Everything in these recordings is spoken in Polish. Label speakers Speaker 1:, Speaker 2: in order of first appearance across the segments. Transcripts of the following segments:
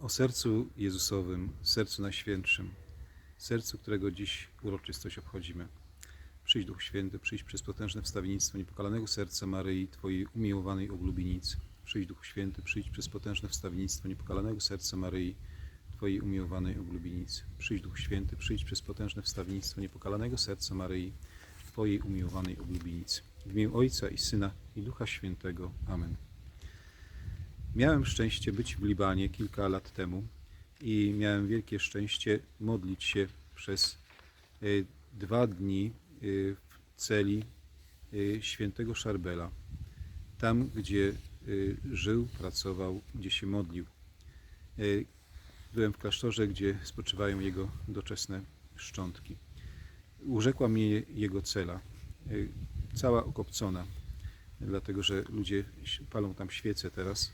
Speaker 1: O sercu Jezusowym, sercu Najświętszym, sercu, którego dziś uroczystość obchodzimy. Przyjdź Duch Święty, przyjdź przez potężne wstawiennictwo niepokalanego serca Maryi, Twojej umiłowanej oblubienicy. Przyjdź Duch Święty, przyjdź przez potężne wstawiennictwo niepokalanego serca Maryi, Twojej umiłowanej oblubienicy. Przyjdź Duch Święty, przyjdź przez potężne wstawiennictwo niepokalanego serca Maryi, Twojej umiłowanej oblubienicy. W imię Ojca i Syna i Ducha Świętego. Amen. Miałem szczęście być w Libanie kilka lat temu i miałem wielkie szczęście modlić się przez e, dwa dni e, w celi e, świętego Szarbela, tam gdzie żył, pracował, gdzie się modlił. Byłem w klasztorze, gdzie spoczywają jego doczesne szczątki. Urzekła mnie jego cela, cała okopcona, dlatego że ludzie palą tam świece teraz.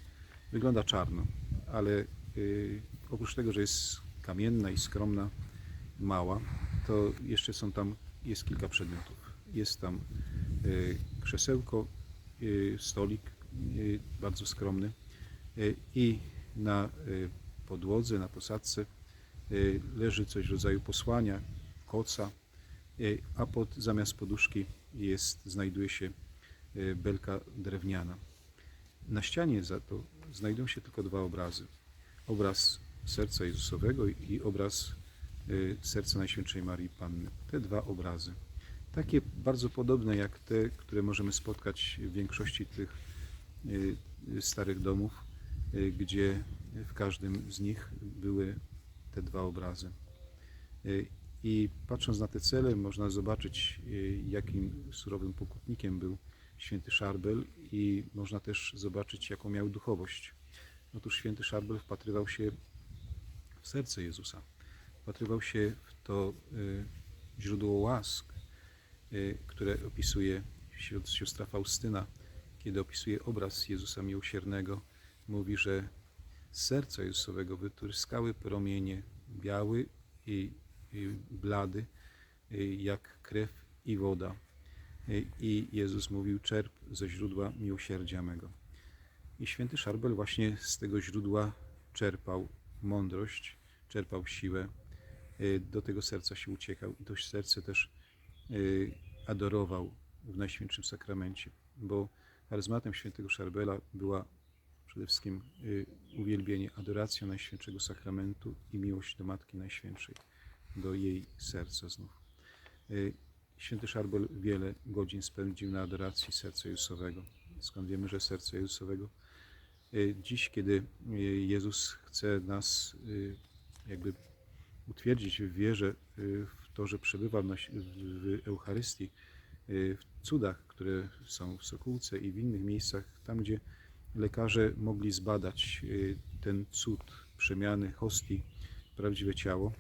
Speaker 1: Wygląda czarno, ale y, oprócz tego, że jest kamienna i skromna, mała, to jeszcze są tam, jest kilka przedmiotów. Jest tam y, krzesełko, y, stolik y, bardzo skromny y, i na y, podłodze, na posadzce y, leży coś w rodzaju posłania, koca, y, a pod, zamiast poduszki jest, znajduje się y, belka drewniana. Na ścianie za to znajdują się tylko dwa obrazy. Obraz serca Jezusowego i obraz y, serca Najświętszej Marii Panny. Te dwa obrazy. Takie bardzo podobne jak te, które możemy spotkać w większości tych y, starych domów, y, gdzie w każdym z nich były te dwa obrazy. I patrząc na te cele, można zobaczyć, jakim surowym pokutnikiem był święty Szarbel i można też zobaczyć, jaką miał duchowość. Otóż święty Szarbel wpatrywał się w serce Jezusa. Wpatrywał się w to y, źródło łask, y, które opisuje sios- siostra Faustyna, kiedy opisuje obraz Jezusa miłosiernego. Mówi, że z serca Jezusowego wytryskały promienie biały i, i blady, y, jak krew i woda. I Jezus mówił, czerp ze źródła miłosierdzia mego. I święty Szarbel właśnie z tego źródła czerpał mądrość, czerpał siłę, y, do tego serca się uciekał i to serce też y, adorował w Najświętszym Sakramencie, bo charyzmatem świętego Szarbela była przede wszystkim y, uwielbienie, adoracja Najświętszego Sakramentu i miłość do Matki Najświętszej, do jej serca znów. Święty Szarbel wiele godzin spędził na adoracji serca Jezusowego. Skąd wiemy, że serce Jezusowego? Y, Dziś, kiedy y, Jezus chce nas y, jakby utwierdzić w wierze w to, że przebywa w Eucharystii, w cudach, które są w Sokółce i w innych miejscach, tam gdzie lekarze mogli zbadać ten cud przemiany hostii prawdziwe ciało,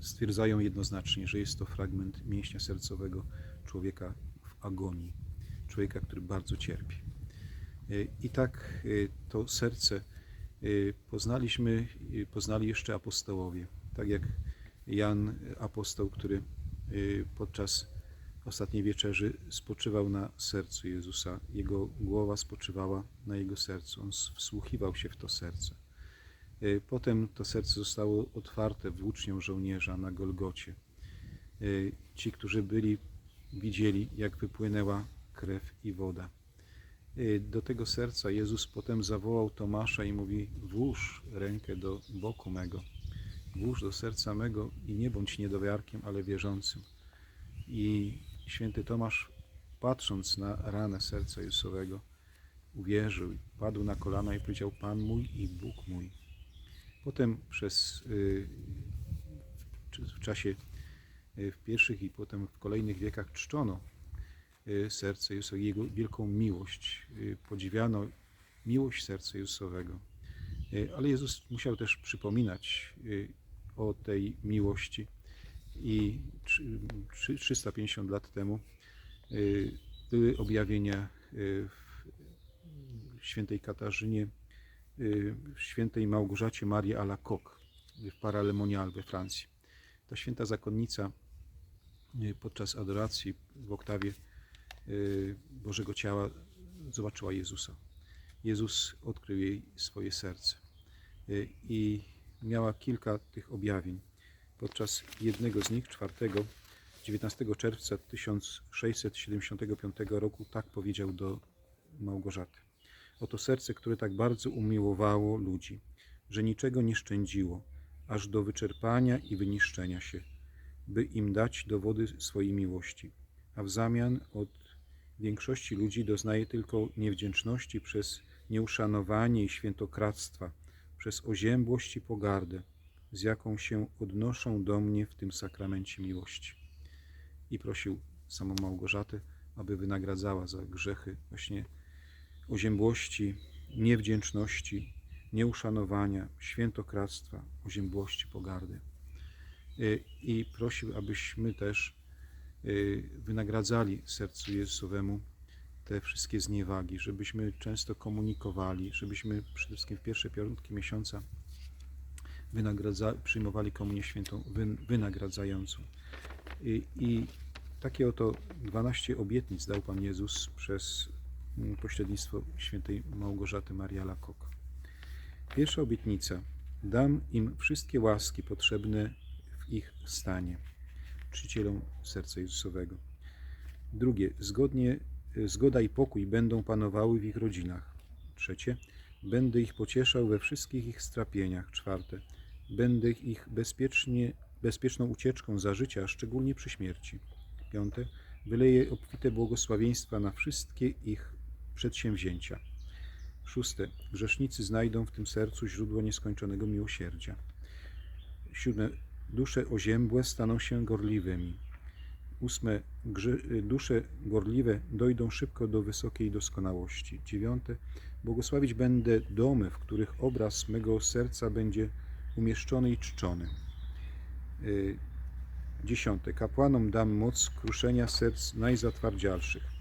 Speaker 1: stwierdzają jednoznacznie, że jest to fragment mięśnia sercowego człowieka w agonii, człowieka, który bardzo cierpi. Y, I tak y, to serce y, poznaliśmy, poznali jeszcze apostołowie, tak jak Jan apostoł, który podczas ostatniej wieczerzy spoczywał na sercu Jezusa. Jego głowa spoczywała na jego sercu. On wsłuchiwał się w to serce. Y, Potem to serce zostało otwarte włócznią żołnierza na Golgocie. Y, Ci, którzy byli, widzieli, jak wypłynęła krew i woda. Y, Do tego serca Jezus potem zawołał Tomasza i mówi: Włóż rękę do boku mego, włóż do serca mego i nie bądź niedowiarkiem, ale wierzącym. I święty Tomasz, patrząc na ranę serca Jezusowego, uwierzył, padł na kolana i powiedział: Pan mój i Bóg mój. Potem przez y, w czasie y, w pierwszych i potem w kolejnych wiekach czczono y, serce Jezusa, Jego wielką miłość. Podziwiano miłość serca Jezusowego. Ale Jezus musiał też przypominać o tej miłości i trzy- trzy- 350 lat temu były objawienia w świętej Katarzynie, świętej Małgorzacie Marii Alacoque w Paralemonial we Francji. Ta święta zakonnica y, podczas adoracji w oktawie y, Bożego Ciała zobaczyła Jezusa. Jezus odkrył jej swoje serce. y, i miała kilka tych objawień. Podczas jednego z nich, czwartego, 19 czerwca 1675 roku, tak powiedział do Małgorzaty. Oto serce, które tak bardzo umiłowało ludzi, że niczego nie szczędziło, aż do wyczerpania i wyniszczenia się, by im dać dowody swojej miłości, a w zamian od większości ludzi doznaje tylko niewdzięczności przez nieuszanowanie i świętokradztwa, przez oziębłość i pogardę, z jaką się odnoszą do mnie w tym sakramencie miłości. I prosił samą Małgorzatę, aby wynagradzała za grzechy właśnie oziębłości, niewdzięczności, nieuszanowania, świętokradztwa, oziębłości, pogardy. Y, I prosił, abyśmy też y, wynagradzali sercu Jezusowemu te wszystkie zniewagi, żebyśmy często komunikowali, żebyśmy przede wszystkim w pierwsze piątki miesiąca przyjmowali komunię świętą wy, wynagradzającą. I, I takie oto 12 obietnic dał Pan Jezus przez pośrednictwo świętej Małgorzaty Maria Lakok. Pierwsza obietnica. Dam im wszystkie łaski potrzebne w ich stanie, czcicielom serca Jezusowego. Drugie. Zgodnie, zgoda i pokój będą panowały w ich rodzinach. Trzecie. Będę ich pocieszał we wszystkich ich strapieniach. Czwarte. Będę ich bezpiecznie, bezpieczną ucieczką za życia, szczególnie przy śmierci. Piąte. Wyleję obfite błogosławieństwa na wszystkie ich przedsięwzięcia. Szóste. Grzesznicy znajdą w tym sercu źródło nieskończonego miłosierdzia. Siódme. Dusze oziębłe staną się gorliwymi. Ósme. Dusze gorliwe dojdą szybko do wysokiej doskonałości. Dziewiąte. Błogosławić będę domy, w których obraz mego serca będzie umieszczony i czczony. Y, Dziesiąte. Kapłanom dam moc kruszenia serc najzatwardzialszych.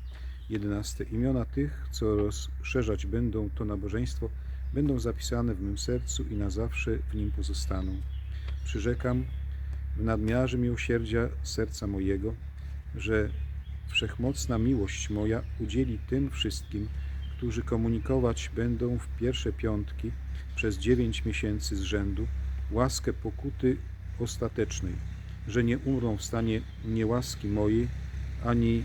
Speaker 1: 11. Imiona tych, co rozszerzać będą to nabożeństwo, będą zapisane w mym sercu i na zawsze w nim pozostaną. Przyrzekam w nadmiarze miłosierdzia serca mojego, że wszechmocna miłość moja udzieli tym wszystkim, którzy komunikować będą w pierwsze piątki przez dziewięć miesięcy z rzędu łaskę pokuty ostatecznej, że nie umrą w stanie niełaski mojej, ani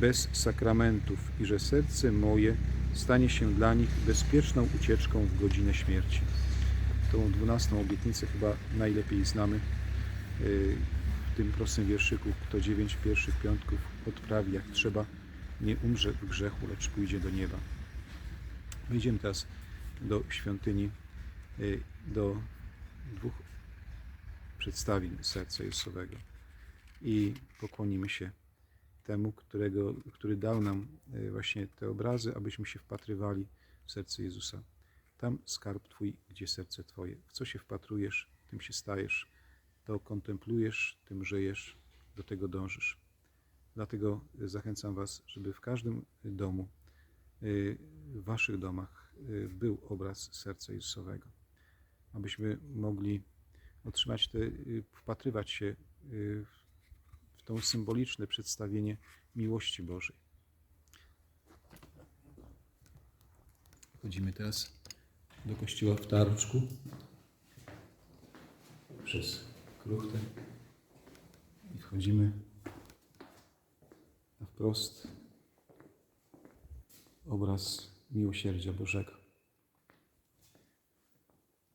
Speaker 1: bez sakramentów i że serce moje stanie się dla nich bezpieczną ucieczką w godzinę śmierci. Tą dwunastą obietnicę chyba najlepiej znamy yy, w tym prostym wierszyku. Kto dziewięć pierwszych piątków odprawi jak trzeba, nie umrze w grzechu, lecz pójdzie do nieba. Wejdziemy teraz do świątyni, yy, do dwóch przedstawień serca Jezusowego i pokłonimy się temu, którego, który dał nam e, właśnie te obrazy, abyśmy się wpatrywali w serce Jezusa. Tam skarb Twój, gdzie serce Twoje. W co się wpatrujesz, tym się stajesz. To kontemplujesz, tym żyjesz, do tego dążysz. Dlatego e, zachęcam Was, żeby w każdym domu, e, w Waszych domach był obraz serca Jezusowego. Abyśmy mogli otrzymać te, wpatrywać się w to symboliczne przedstawienie miłości Bożej. Wchodzimy teraz do kościoła w Tarczku przez kruchtę i wchodzimy na wprost obraz miłosierdzia Bożego.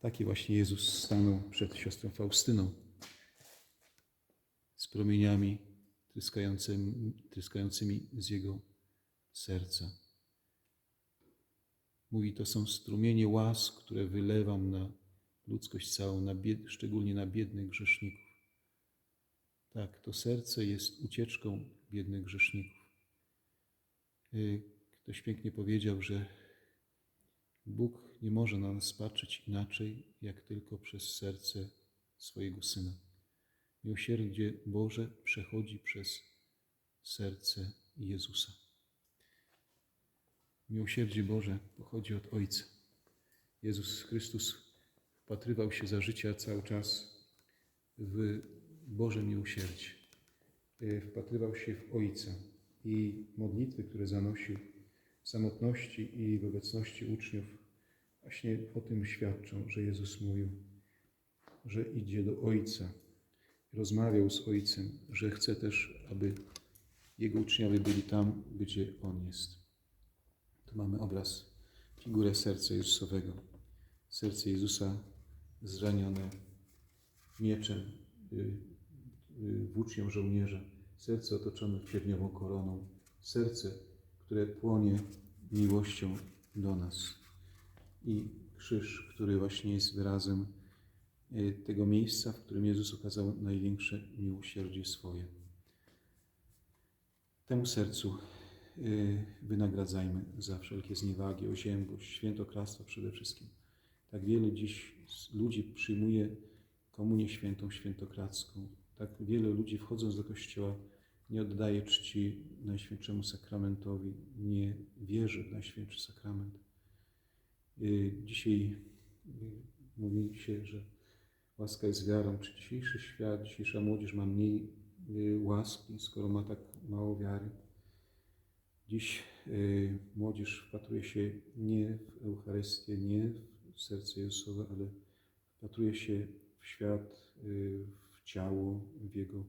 Speaker 1: Taki właśnie Jezus stanął przed siostrą Faustyną promieniami tryskającymi, tryskającymi z jego serca. Mówi, to są strumienie łask, które wylewam na ludzkość całą, na bied, szczególnie na biednych grzeszników. Tak, to serce jest ucieczką biednych grzeszników. Y, ktoś pięknie powiedział, że Bóg nie może na nas patrzeć inaczej, jak tylko przez serce swojego Syna. Miłosierdzie Boże przechodzi przez serce Jezusa. Miłosierdzie Boże pochodzi od Ojca. Jezus Chrystus wpatrywał się za życia cały czas w Boże miłosierdzie. E, wpatrywał się w Ojca i modlitwy, które zanosił w samotności i w obecności uczniów, właśnie o tym świadczą, że Jezus mówił, że idzie do Ojca, rozmawiał z Ojcem, że chce też, aby Jego uczniowie byli tam, gdzie On jest. Tu mamy obraz, figurę serca Jezusowego. Serce Jezusa zranione mieczem, y, y, włócznią żołnierza, serce otoczone cierniową koroną, serce, które płonie miłością do nas. I krzyż, który właśnie jest wyrazem tego miejsca, w którym Jezus okazał największe miłosierdzie swoje. Temu sercu y, wynagradzajmy za wszelkie zniewagi, oziębłość, świętokradztwo przede wszystkim. Tak wiele dziś ludzi przyjmuje komunię świętą, świętokradzką. Tak wiele ludzi wchodząc do kościoła nie oddaje czci Najświętszemu Sakramentowi, nie wierzy w Najświętszy Sakrament. Y, Dzisiaj mówi się, że łaska jest wiarą. Czy dzisiejszy świat, dzisiejsza młodzież ma mniej y, łaski, skoro ma tak mało wiary? Dziś y, młodzież wpatruje się nie w Eucharystię, nie w serce Jezusowe, ale wpatruje się w świat, y, w ciało, w jego,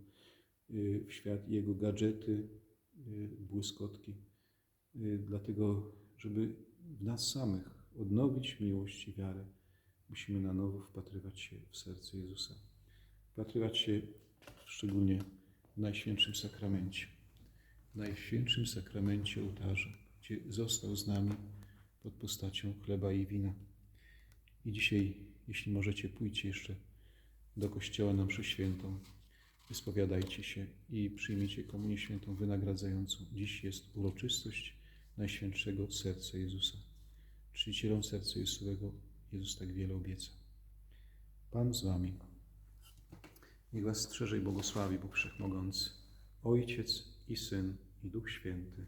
Speaker 1: w świat jego gadżety, błyskotki. Dlatego, żeby w nas samych odnowić miłość i wiarę, musimy na nowo wpatrywać się w serce Jezusa. Wpatrywać się szczególnie w Najświętszym Sakramencie. W Najświętszym Sakramencie ołtarza, gdzie został z nami pod postacią chleba i wina. I dzisiaj, jeśli możecie, pójdźcie jeszcze do kościoła na mszę świętą, wyspowiadajcie się i przyjmijcie komunię świętą wynagradzającą. Dziś jest uroczystość Najświętszego Serca Jezusa. Czcicielom Serca Jezusowego Jezus tak wiele obieca. Pan z wami. Niech was strzeże i błogosławi Bóg Wszechmogący, Ojciec i Syn i Duch Święty.